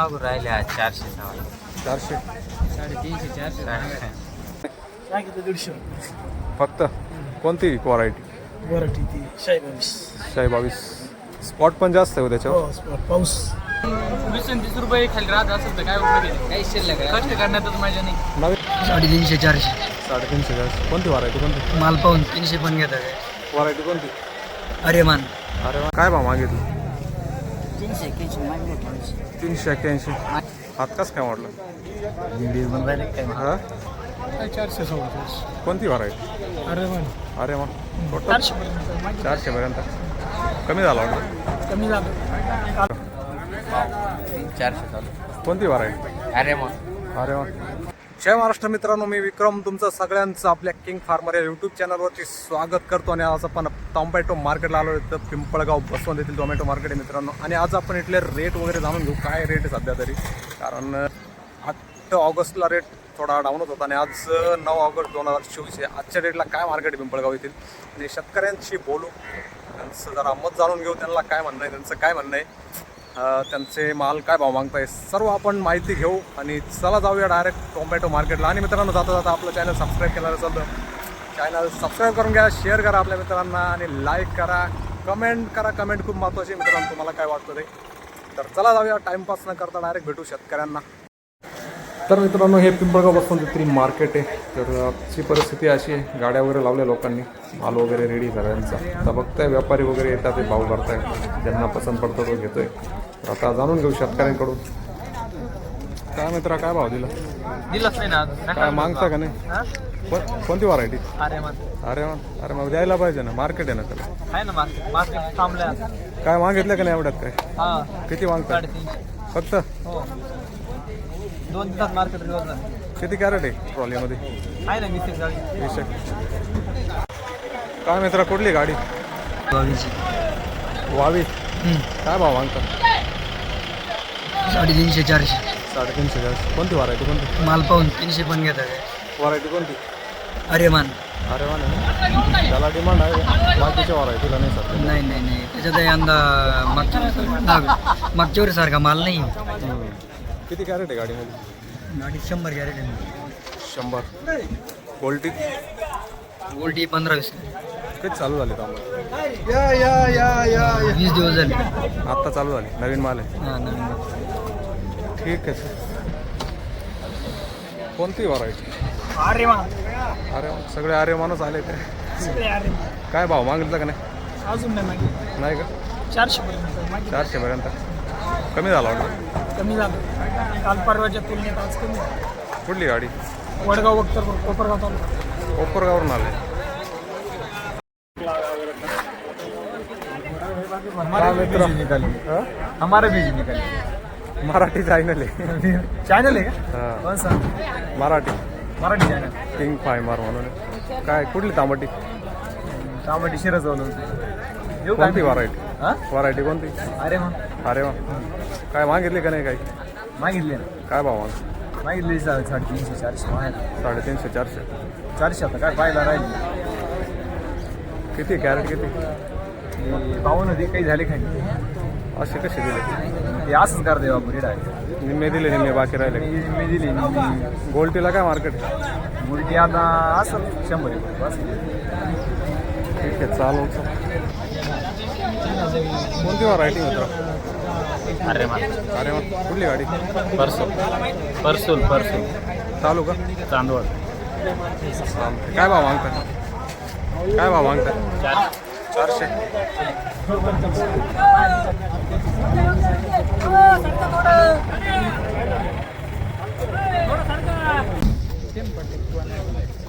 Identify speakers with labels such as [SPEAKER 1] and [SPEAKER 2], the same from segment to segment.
[SPEAKER 1] मागू राहिले आज चारशे सहा
[SPEAKER 2] चारशे.
[SPEAKER 3] साडेतीनशे चारशे.
[SPEAKER 4] दीडशे.
[SPEAKER 2] फक्त? कोणती व्हरायटी
[SPEAKER 4] वराठी ती शाही बावीस.
[SPEAKER 2] शाही बावीस. स्पॉट पण जास्त आहे हो त्याच्यावर?
[SPEAKER 4] हो स्पॉट पाऊस.
[SPEAKER 3] वीस तीस रुपये खाली राहत असेल तर काय उपयोग काही शिल्लक कष्ट करण्यातच माझ्या नाही.
[SPEAKER 4] साडेतीनशे चारशे.
[SPEAKER 2] साडेतीनशे चारशे. कोणती व्हरायटी कोणती?
[SPEAKER 4] माल पाहून तीनशे पण घेतात.
[SPEAKER 2] व्हरायटी कोणती?
[SPEAKER 4] अरे मान
[SPEAKER 2] अरे वा, काय भाव मागितलं?
[SPEAKER 4] तीनशे एक्क्याऐंशी.
[SPEAKER 2] तीनशे एक्क्याऐंशी कस काय वाटलं हा?
[SPEAKER 4] चारशे सोळा
[SPEAKER 2] कोणती व्हरायटी
[SPEAKER 4] अरे
[SPEAKER 2] अरे मग टोटल
[SPEAKER 4] चारशे पर्यंत
[SPEAKER 2] चारशे पर्यंत कमी झाला वाटतं?
[SPEAKER 4] कमी झालं
[SPEAKER 1] चारशे चालू.
[SPEAKER 2] कोणती व्हरायटी
[SPEAKER 1] अरे मग
[SPEAKER 2] अरे वा. जय महाराष्ट्र मित्रांनो मी विक्रम. तुमचं सगळ्यांचं आपल्या किंग फार्मर या यूट्यूब चॅनलवरती स्वागत करतो आणि आज आपण टोमॅटो मार्केटला आलो तर पिंपळगाव बसवंत येथील टोमॅटो मार्केट आहे मित्रांनो. आणि आज आपण इथले रेट वगैरे जाणून घेऊ. काय रेट आहे सध्या तरी? कारण आठ ऑगस्टला रेट थोडा डाऊनच होता आणि आज नऊ ऑगस्ट दोन हजार चोवीस आहे. आजच्या डेटला काय मार्केट आहे पिंपळगाव येथील? आणि शेतकऱ्यांशी बोलू. त्यांचं जरा मत जाणून घेऊ. त्यांना काय म्हणणं आहे? त्यांचं काय म्हणणं आहे? त्यांचे माल काय भाव मागताय सर्व आपण माहिती घेऊ आणि चला जाऊया डायरेक्ट टोमॅटो मार्केटला आणि मित्रांनो जाता जाता आपलं चॅनल सबस्क्राईब केलं चालतं चॅनल सबस्क्राईब करून घ्या शेअर करा आपल्या मित्रांना आणि लाईक करा. कमेंट करा कमेंट खूप महत्त्वाची मित्रांनो तुम्हाला काय वाटतं ते. तर चला जाऊया टाईमपास न करता डायरेक्ट भेटू शेतकऱ्यांना. तर मित्रांनो हे पिंपळगाव बसून तरी मार्केट आहे. तर आजची परिस्थिती अशी आहे गाड्या वगैरे लावल्या लोकांनी. माल वगैरे रेडी सगळ्यांचा. आता बघताय व्यापारी वगैरे येतात ते भाव करताय ज्यांना पसंत पडतो तो घेतोय. आता जाणून घेऊ शेतकऱ्यांकडून. काय मित्रा काय भाव दिला?
[SPEAKER 3] दिलंच नाही ना
[SPEAKER 2] काय मागता का नाही? को- कोणती व्हरायटी
[SPEAKER 3] अरे मग.
[SPEAKER 2] अरे मग अरे मग द्यायला पाहिजे ना मार्केट आहे ना त्याला.
[SPEAKER 3] आहे ना मार्केट मार्केट थांबलं आता.
[SPEAKER 2] काय मागितलं का नाही एवढ्यात काय?
[SPEAKER 3] हा.
[SPEAKER 2] किती
[SPEAKER 3] साडेतीनशे.
[SPEAKER 2] फक्त?
[SPEAKER 3] हो. दोन दिवसात मार्केट रिवर्स
[SPEAKER 2] किती कॅरेट आहे ट्रॉलीमध्ये?
[SPEAKER 3] आहे ना मिस्त्री गाडी.
[SPEAKER 2] वीस एक. काय मित्रा कुठली गाडी? वावी. काय भाव मागतात
[SPEAKER 4] साडेतीनशे चारशे.
[SPEAKER 2] साडेतीनशे जास्त कोणती व्हरायटी कोणती?
[SPEAKER 4] माल पाहून तीनशे पण घेतात
[SPEAKER 2] व्हरायटी कोणती?
[SPEAKER 4] अरे मान
[SPEAKER 2] अरे वा ना? त्याला डिमांड आहे. बाकीच्या व्हरायटीला नाही सध्या.
[SPEAKER 4] नाही नाही नाही. त्याच्यात यंदा मागच्या वर्षी- मागच्या वर्षी सारखा माल नाही.
[SPEAKER 2] हम्म. किती कॅरेट आहे गाडीमध्ये?
[SPEAKER 4] गाडी शंभर कॅरेट
[SPEAKER 2] शंभर. गोल्टी
[SPEAKER 4] गोल्टी पंधरा वीस.
[SPEAKER 2] किती चालू झाली आम्हाला
[SPEAKER 4] वीस दिवस झाले.
[SPEAKER 2] आत्ता चालू झाली. नवीन माल आहे.
[SPEAKER 4] हा नवीन
[SPEAKER 2] ठीक आहे सर. कोणती व्हरायटी
[SPEAKER 4] अरे
[SPEAKER 2] अरे वा, सगळे अरे माणूस आले ते. काय भाव मागितलं का नाही?
[SPEAKER 4] अजून नाही
[SPEAKER 2] नाही का?
[SPEAKER 4] चारशे पर्यंत.
[SPEAKER 2] चारशे पर्यंत कमी झाला वाटतं?
[SPEAKER 4] कमी झालं. काल परवाच्या तुलनेत आज कमी झालं.
[SPEAKER 2] कुठली गाडी?
[SPEAKER 4] वडगाव बघतर कोपरगाव तालुका.
[SPEAKER 2] कोपरगावरून आले. काय मित्र हा?
[SPEAKER 3] हमारा बीज निकाली
[SPEAKER 2] मराठी चॅनल आहे.
[SPEAKER 3] चॅनल आहे का?
[SPEAKER 2] हा,
[SPEAKER 3] कोण सा
[SPEAKER 2] मराठी.
[SPEAKER 3] मराठी चॅनल
[SPEAKER 2] किंग फायमार म्हणून. काय कुठली तांबटी?
[SPEAKER 3] टमाटी शिरं जाऊन येऊ का
[SPEAKER 2] कोणती व्हरायटी
[SPEAKER 3] हा?
[SPEAKER 2] व्हरायटी कोणती?
[SPEAKER 3] अरे मग
[SPEAKER 2] अरे वा. काय मागितली का नाही काही?
[SPEAKER 3] मागितले ना.
[SPEAKER 2] काय भाव माग
[SPEAKER 3] मागितले सा- साडेतीनशे चारशे. मागितले
[SPEAKER 2] साडेतीनशे चारशे.
[SPEAKER 3] चारशे आता काय पाहायला राहिले?
[SPEAKER 2] किती कॅरेट किती?
[SPEAKER 3] पाहून होते काही झाले खाली
[SPEAKER 2] असे कसे दिले?
[SPEAKER 3] असंच बाबू रेड आहे
[SPEAKER 2] निम्मे दिले निम्मे बाकी राहिले.
[SPEAKER 3] मी मी दिली. मी
[SPEAKER 2] गोल्टीला काय मार्केट
[SPEAKER 3] मुलगी आता असं शंभर रुपये बस
[SPEAKER 2] ठीक आहे चालू कोणती व्हरायटी मित्र
[SPEAKER 3] अरे मा
[SPEAKER 2] अरे मग कुठली गाडी?
[SPEAKER 3] परसूल परसूल परसूल
[SPEAKER 2] चालू का
[SPEAKER 3] चांदवड.
[SPEAKER 2] काय भाव मागताय? काय भाव मागताय?
[SPEAKER 3] चार.
[SPEAKER 2] चारशे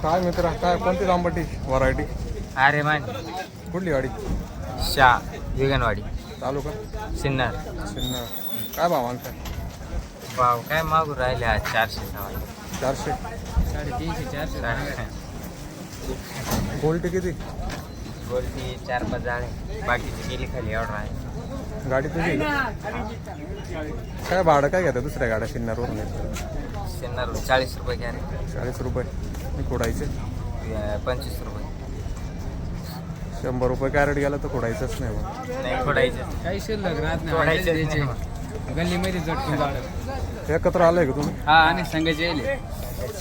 [SPEAKER 2] काय मित्र काय कोणती लांबटी व्हरायटी
[SPEAKER 1] अरे मान.
[SPEAKER 2] कुठली गाडी?
[SPEAKER 1] शा विगनवाडी.
[SPEAKER 2] चालू का
[SPEAKER 1] सिन्नर.
[SPEAKER 2] सिन्नर. काय भाव मागताय
[SPEAKER 1] भाव काय मागू राहिले आज चारशे सहा.
[SPEAKER 2] चारशे.
[SPEAKER 3] साडेतीनशे चारशे.
[SPEAKER 2] गोल्टी किती?
[SPEAKER 1] गोलटी चार पाच जाळे बाकीची गेली खाली ऑर्डर आहे.
[SPEAKER 2] गाडी तुझी? काय भाडं काय घेतं दुसऱ्या गाड्या सिन्नरवरून येतं
[SPEAKER 1] सिन्नर चाळीस रुपये कॅरेट
[SPEAKER 2] चाळीस रुपये. मी खोडायचे.
[SPEAKER 1] पंचवीस रुपये.
[SPEAKER 2] शंभर रुपये कॅरेट गेलं तर खोडायचंच नाही मग
[SPEAKER 1] नाही फोडायचे
[SPEAKER 3] काही शिल्लक राहत नाही
[SPEAKER 5] गल्लीमध्ये झटकून झाड
[SPEAKER 2] एकत्र आलंय का तुम्ही?
[SPEAKER 5] हा आणि संघाचे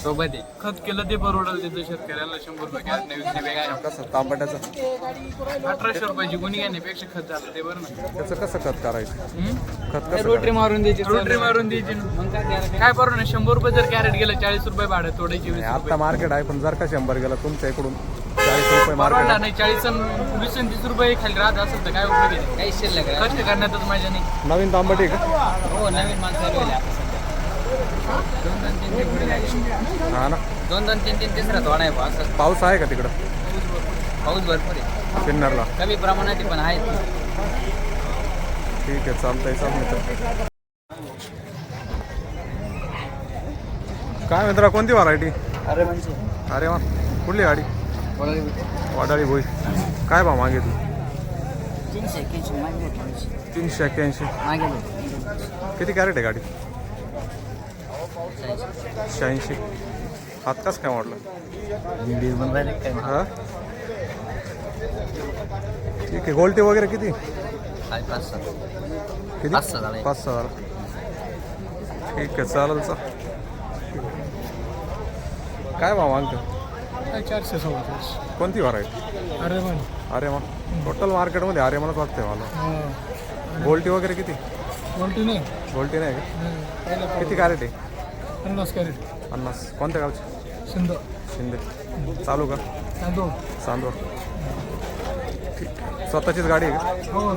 [SPEAKER 5] सोबत आहे. खत केलं ते परवडलं तिथं शेतकऱ्याला शंभर रुपये कॅरेट
[SPEAKER 2] कसं तांबट्याचं
[SPEAKER 5] अठराशे रुपयाची गुणी घेण्यापेक्षा खत झालं ते बरं ना.
[SPEAKER 2] त्याचं कसं खत करायचं? खत कसं
[SPEAKER 5] रोटरी मारून द्यायची. रोटरी मारून द्यायची मग काय करायचं? काय बरं ना शंभर रुपये जर कॅरेट गेलं चाळीस रुपये भाडं तोडायची वीस
[SPEAKER 2] आता मार्केट आहे पण जर का शंभर गेला तुमच्या इकडून चाळीस रुपये मार्केट
[SPEAKER 5] नाही चाळीस आणि वीस आणि तीस रुपये खाली राहत असेल तर काय उपयोग आहे? काही शिल्लक कष्ट करण्यातच माझ्या नाही.
[SPEAKER 2] नवीन तांबटी आहे का?
[SPEAKER 5] हो नवीन माणसं चालू आहे. आता सध्या दोन दोन तीन तीन पुढे लागले.
[SPEAKER 2] हा ना
[SPEAKER 5] दोन दोन तीन तीन तिसरा थोडा आहे बुवा, असं
[SPEAKER 2] पाऊस आहे का तिकडं?
[SPEAKER 5] पाऊस भरपूर आहे
[SPEAKER 2] सिन्नरला.
[SPEAKER 5] कमी प्रमाणात आहे, पण आहे
[SPEAKER 2] ठीक आहे चालतंय चाल काय मित्रा कोणती व्हरायटी
[SPEAKER 5] अरे म्हणजे
[SPEAKER 2] अरे वा कुठली गाडी? वाडाळी भोई. काय भाव मागितली
[SPEAKER 4] तीनशे एक्क्याऐंशी मागे
[SPEAKER 2] तीनशे एक्क्याऐंशी. किती कॅरेट आहे गाडी? शहाऐंशी. हात कस काय वाढलं? हा? ठीक आहे. गोल्टी वगैरे किती? किती?
[SPEAKER 5] पाच सहा झाले.
[SPEAKER 2] ठीक आहे चालेल चा काय भाव मागतो
[SPEAKER 5] चारशे सोबत
[SPEAKER 2] कोणती व्हरायटी
[SPEAKER 5] अरे पण
[SPEAKER 2] अरे मा टोटल मार्केटमध्ये अरे मलाच वाटतंय मला गोल्टी वगैरे किती?
[SPEAKER 5] कोणती नाही.
[SPEAKER 2] गोल्टी नाही का? किती कॅरेट आहे?
[SPEAKER 5] पन्नास कॅरेट.
[SPEAKER 2] पन्नास. कोणत्या गावचे?
[SPEAKER 5] सिंध
[SPEAKER 2] शिंदे. चालू का?
[SPEAKER 5] तांदूळ
[SPEAKER 2] चांदोर स्वतःचीच गाडी आहे का?
[SPEAKER 5] हो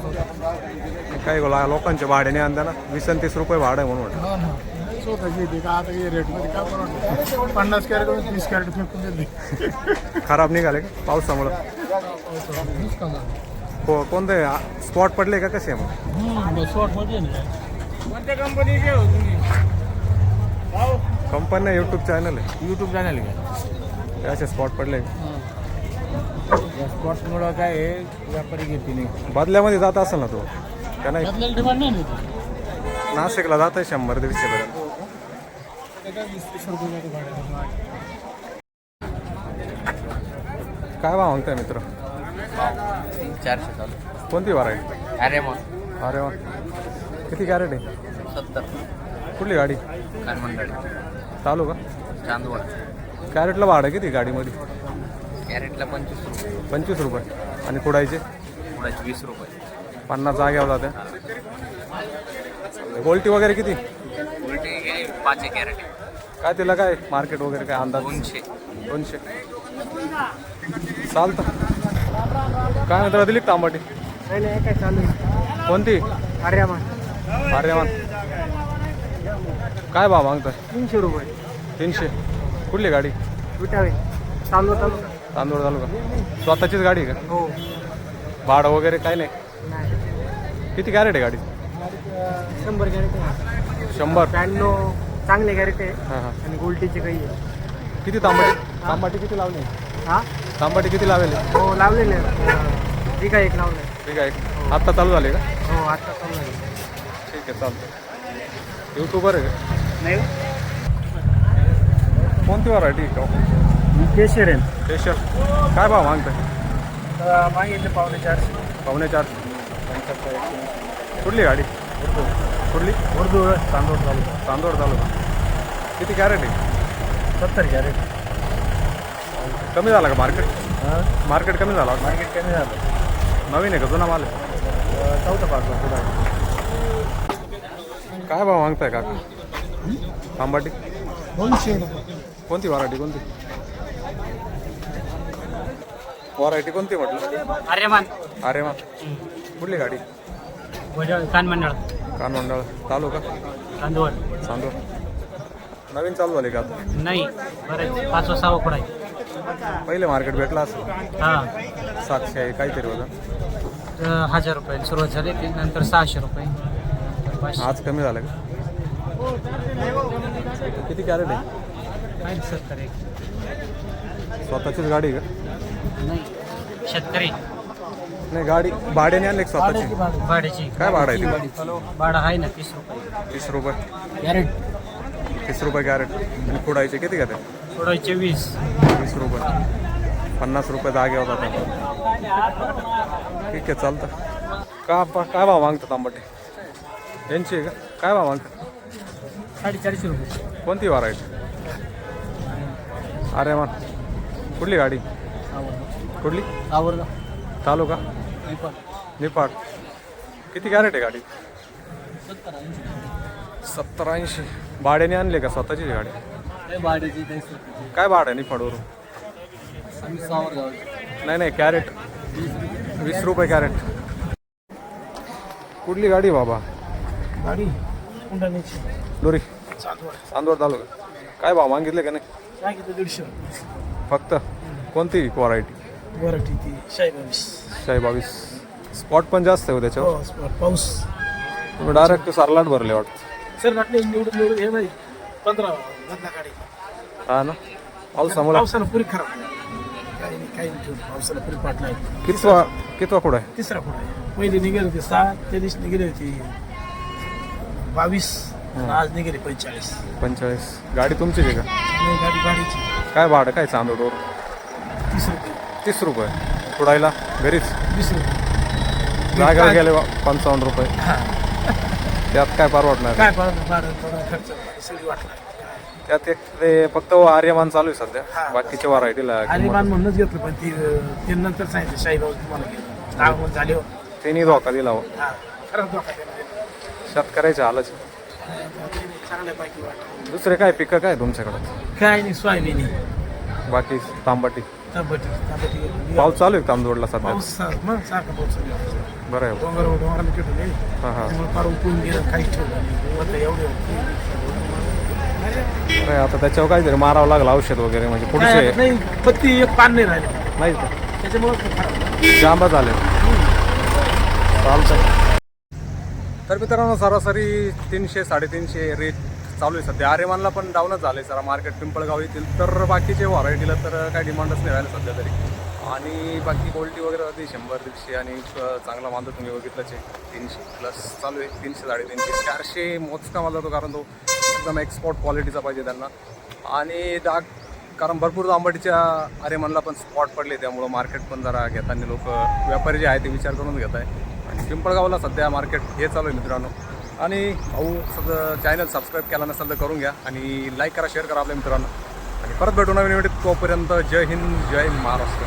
[SPEAKER 2] काही गोला लोकांच्या भाड्याने आणता ना वीस आणि तीस रुपये भाडं आहे म्हणून म्हटलं.
[SPEAKER 5] हो ना. स्वतःची येते का आता हे रेटमध्ये काय परवडतं पन्नास कॅरेट तीस कॅरेट फेकून देते.
[SPEAKER 2] खराब निघाले का? पावसामुळं? को कोणते स्पॉट पडले का कसे मग?
[SPEAKER 5] कोणत्या कंपनीचे हो तुम्ही?
[SPEAKER 2] कंपनी यूट्यूब चॅनल आहे.
[SPEAKER 5] युट्यूब चॅनल आहे.
[SPEAKER 2] असे स्पॉट पडले.
[SPEAKER 5] या स्पॉट्समुळं काय आहे व्यापारी घेते नाही.
[SPEAKER 2] बदल्यामध्ये जात असेल ना तो? का नाही?
[SPEAKER 5] आपल्याला डिमांड नाही ना त्याची.
[SPEAKER 2] नाशिकला जात आहे शंभर दीडशे पर्यंत
[SPEAKER 5] काय जाते भाड्याने.
[SPEAKER 2] काय भाव मागताय मित्र?
[SPEAKER 5] चारशे चालू.
[SPEAKER 2] कोणती व्हरायटी
[SPEAKER 5] अरे मग.
[SPEAKER 2] अरे वा. किती कॅरेट आहे?
[SPEAKER 5] सत्तर.
[SPEAKER 2] कुठली गाडी? चालू का
[SPEAKER 5] चांदवड.
[SPEAKER 2] कॅरेटला भाडं किती गाडीमध्ये?
[SPEAKER 5] कॅरेटला पंचवीस रुपये.
[SPEAKER 2] पंचवीस रुपये. आणि कुडायचे?
[SPEAKER 5] मुळाची वीस रुपये.
[SPEAKER 2] पन्नास जाग्यावर जाते. गोल्टी वगैरे किती?
[SPEAKER 5] पाच कॅरेट.
[SPEAKER 2] काय तिला काय मार्केट वगैरे काय अंदाज?
[SPEAKER 5] दोनशे.
[SPEAKER 2] दोनशे. चालतं. काय मित्र दिली तांबाटी?
[SPEAKER 5] काय चालू
[SPEAKER 2] कोणती?
[SPEAKER 5] मग
[SPEAKER 2] आर्यमान. काय भाव मागताय?
[SPEAKER 5] तीनशे रुपये.
[SPEAKER 2] तीनशे. कुठली गाडी?
[SPEAKER 5] चालू चालू
[SPEAKER 2] तांदूळ चालू का स्वतःचीच गाडी आहे
[SPEAKER 5] हो.
[SPEAKER 2] का भाडं वगैरे काय नाही?
[SPEAKER 5] नाही.
[SPEAKER 2] किती कॅरेट आहे गाडी?
[SPEAKER 5] शंभर कॅरेट
[SPEAKER 2] शंभर.
[SPEAKER 5] ब्याण्णव चांगले कॅरेट आहे.
[SPEAKER 2] हां हां.
[SPEAKER 5] आणि गोल्टीचे काही आहे.
[SPEAKER 2] किती तांबाटी? तांबाटी किती लावली?
[SPEAKER 5] हा?
[SPEAKER 2] तांबाटी किती लावेल?
[SPEAKER 5] हो लावलेले ठीक आहे एक लावलं
[SPEAKER 2] ठीक आहे आत्ता चालू झाले का?
[SPEAKER 5] हो आता चालू आहे
[SPEAKER 2] ठीक आहे चालतं युट्यूबर आहे का
[SPEAKER 5] नाही
[SPEAKER 2] कोणती व्हरायटी का
[SPEAKER 5] केशर आहे.
[SPEAKER 2] केशर. काय भाव मागताय?
[SPEAKER 5] मागितले पावणे चारशे.
[SPEAKER 2] पावणे चार कुठली गाडी? कुठली?
[SPEAKER 5] उर्दू तांदूळ चालू
[SPEAKER 2] चांदोड चालू का किती कॅरेट आहे?
[SPEAKER 5] सत्तर कॅरेट
[SPEAKER 2] कमी झाला का मार्केट मार्केट कमी झाला?
[SPEAKER 5] मार्केट कमी झालं.
[SPEAKER 2] नवीन आहे का? जुना माल आहे?
[SPEAKER 5] चौथा पाच पुढे
[SPEAKER 2] काय भाव मागताय काका? तांबाटी?
[SPEAKER 5] दोनशे.
[SPEAKER 2] कोणती व्हरायटी कोणती? व्हरायटी कोणती म्हटलं?
[SPEAKER 5] अरे मान
[SPEAKER 2] अरे मा कुठली गाडी?
[SPEAKER 5] कान मंडळ.
[SPEAKER 2] कानमंडळ चालू का?
[SPEAKER 5] तांदूळ
[SPEAKER 2] चांदूर नवीन चालू झाली का आता?
[SPEAKER 5] नाही बरं पाचवा सहावा पुढे आहे?
[SPEAKER 2] पहिले मार्केट भेटला असं
[SPEAKER 5] हा.
[SPEAKER 2] सातशे आहे काहीतरी होतं.
[SPEAKER 5] तर हजार रुपये. सुरुवात झाली ती नंतर सहाशे रुपये.
[SPEAKER 2] आज कमी झालं का? किती कॅरेट आहे? स्वतःचीच गाडी का?
[SPEAKER 5] नाही शेतकरी.
[SPEAKER 2] नाही गाडी भाड्याने आणली स्वतःची?
[SPEAKER 5] भाड्याची
[SPEAKER 2] काय भाडं आहे
[SPEAKER 5] भाडं. आहे ना तीस रुपये.
[SPEAKER 2] तीस रुपये.
[SPEAKER 5] कॅरेट.
[SPEAKER 2] तीस रुपये कॅरेट. आणि कुडायचे किती का ते?
[SPEAKER 5] सोडायचे वीस.
[SPEAKER 2] वीस रुपये. पन्नास रुपये जागे होता ठीक आहे चालतं. का काय भाव मागतात तांबटे यांची आहे का काय भाव माग
[SPEAKER 3] साडेचारशे रुपये.
[SPEAKER 2] कोणती व्हरायटी अरे मन कुठली गाडी? कुठली?
[SPEAKER 3] आवडला
[SPEAKER 2] तालुका? निपाट किती कॅरेट आहे गाडी? सत्तर ऐंशी भाड्याने आणले का स्वतःची गाडी?
[SPEAKER 3] भाड्याची
[SPEAKER 2] काय भाडं आहे निफाडवरून?
[SPEAKER 3] आम्ही सावर गावाची
[SPEAKER 2] नाही नाही कॅरेट वीस रुपये. कॅरेट कुठली गाडी बाबा?
[SPEAKER 3] गाडी. कुंडाण्याची
[SPEAKER 2] लोरी.
[SPEAKER 3] चांदवड.
[SPEAKER 2] चांदवड तालुका. काय भाव मागितले का नाही?
[SPEAKER 3] सांगितलं दीडशे
[SPEAKER 2] फक्त? कोणती व्हरायटी
[SPEAKER 3] वराठी ती शाही बावीस.
[SPEAKER 2] शाही बावीस. स्पॉट पण जास्त आहे हो त्याच्यावर?
[SPEAKER 3] हो स्पॉट पाऊस.
[SPEAKER 2] तुम्ही डायरेक्ट सरलाट भरले वाटतं.
[SPEAKER 3] सर नाटले निवडून निवडून हे नाही पंधरा बदला गाडी.
[SPEAKER 2] हा ना? पावसामुळे.
[SPEAKER 3] पावसानं पुरी खराब. काही नाही काही नाही. ठेवलं पावसानं पुरी आहे
[SPEAKER 2] कितवा कितवा कुठं आहे?
[SPEAKER 3] तिसरा पुढे आहे? पहिले निघेल होते सात त्या दिवशी निघेली होती. बावीस आज निघेली पंचेचाळीस.
[SPEAKER 2] पंचेचाळीस. गाडी तुमचीच आहे का?
[SPEAKER 3] नाही गाडी गाडीची
[SPEAKER 2] काय भाडं काय चांदोडवर
[SPEAKER 3] तीस रुपये.
[SPEAKER 2] तीस रुपये. कुडायला घरीच?
[SPEAKER 3] वीस रुपये.
[SPEAKER 2] जागा गेले बा- पंचावन्न रुपये. त्यात काय परवडणार
[SPEAKER 3] काय भाडं भाडं थोडा खर्च सगळी वाटला
[SPEAKER 2] त्यात एक ते फक्त आर्यमान चालू आहे सध्या. बाकीच्या व्हरायटीला
[SPEAKER 3] आणि मान म्हणूनच घेतलं पण ती ते नंतर सांगितलं शाहीबाब तुम्हाला घेतलं दहा गुण झाले हो?
[SPEAKER 2] त्यांनी धोका दिला हो.
[SPEAKER 3] हा. खरंच धोका दिला.
[SPEAKER 2] शेतकऱ्याच्या
[SPEAKER 3] वाटलं
[SPEAKER 2] दुसरे काय पिकं काय तुमच्याकडे?
[SPEAKER 3] काय नाही सोयाबीन आहे.
[SPEAKER 2] बाकी तांबाटी.
[SPEAKER 3] तांबटी तांबटी
[SPEAKER 2] पाऊस चालू आहे तांदूडला सध्या?
[SPEAKER 3] पाऊस सा- मग सारखा पाऊस चालू आहे.
[SPEAKER 2] बरं आहे.
[SPEAKER 3] डोंगर डोंगराला पेटून येईल
[SPEAKER 2] हां हां.
[SPEAKER 3] त्यामुळे फार उकळून गेलं काहीच ठेवलं नाही. मग एवढे
[SPEAKER 2] बरं आहे आता त्याच्यावर काहीतरी मारावं लागलं औषध वगैरे म्हणजे
[SPEAKER 3] काय
[SPEAKER 2] पुढचे
[SPEAKER 3] नाही पत्ती एक पान नाही राहिले.
[SPEAKER 2] नाही का?
[SPEAKER 3] त्याच्यामुळे खराब
[SPEAKER 2] जांबा झाले. चालतं तर मित्रांनो सरासरी तीनशे साडेतीनशे रेट चालू आहे सध्या. आरेमानला पण डाऊनच झालं आहे सर मार्केट पिंपळगाव येथील. तर बाकीचे व्हरायटीला तर काही डिमांडच नाही राहिलं सध्या तरी. आणि बाकी क्वालिटी वगैरे होती शंभर दीडशे आणि चांगला माल तुम्ही बघितलंच आहे तीनशे प्लस चालू आहे. तीनशे साडेतीनशे चारशे मोजका माल जातो कारण तो एकदम एक्सपोर्ट क्वालिटीचा पाहिजे त्यांना. आणि डाग कारण भरपूर आंबटीच्या आर्यमनला पण स्पॉट पडले त्यामुळं मार्केट पण जरा घेताना लोक व्यापारी जे आहे ते विचार करून घेत आहे पिंपळगावला सध्या मार्केट हे चालू आहे मित्रांनो. आणि भाऊ सध्या चॅनल सबस्क्राईब केला नसेल तर करून घ्या आणि लाईक करा शेअर करा आपल्या मित्रांनो. आणि परत भेटू नवीन व्हिडिओ तोपर्यंत जय हिंद जय महाराष्ट्र.